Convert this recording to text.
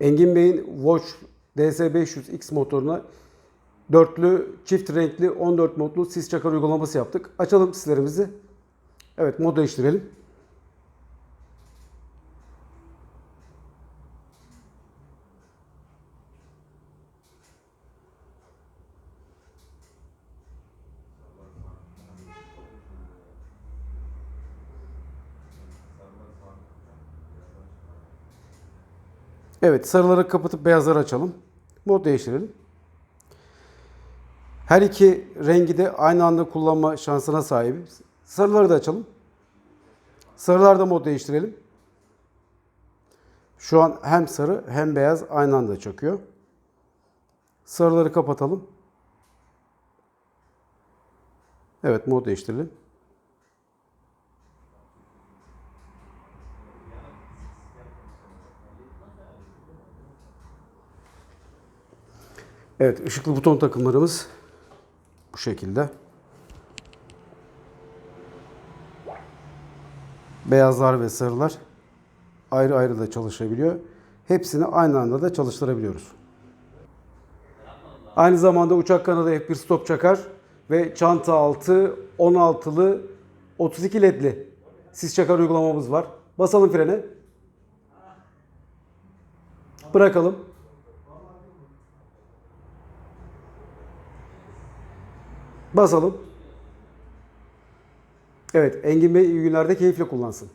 Engin Bey'in Watch DS500X motoruna dörtlü çift renkli 14 modlu sis çakar uygulaması yaptık. Açalım sislerimizi. Evet mod değiştirelim. Evet sarıları kapatıp beyazları açalım. Mod değiştirelim. Her iki rengi de aynı anda kullanma şansına sahibiz. Sarıları da açalım. Sarılarda mod değiştirelim. Şu an hem sarı hem beyaz aynı anda çöküyor. Sarıları kapatalım. Evet mod değiştirelim. Evet ışıklı buton takımlarımız bu şekilde. Beyazlar ve sarılar ayrı ayrı da çalışabiliyor. Hepsini aynı anda da çalıştırabiliyoruz. Aynı zamanda uçak kanadı F1 stop çakar ve çanta altı 16'lı 32 ledli sis çakar uygulamamız var. Basalım frene. Bırakalım. Basalım. Evet, Engin Bey iyi günlerde keyifle kullansın.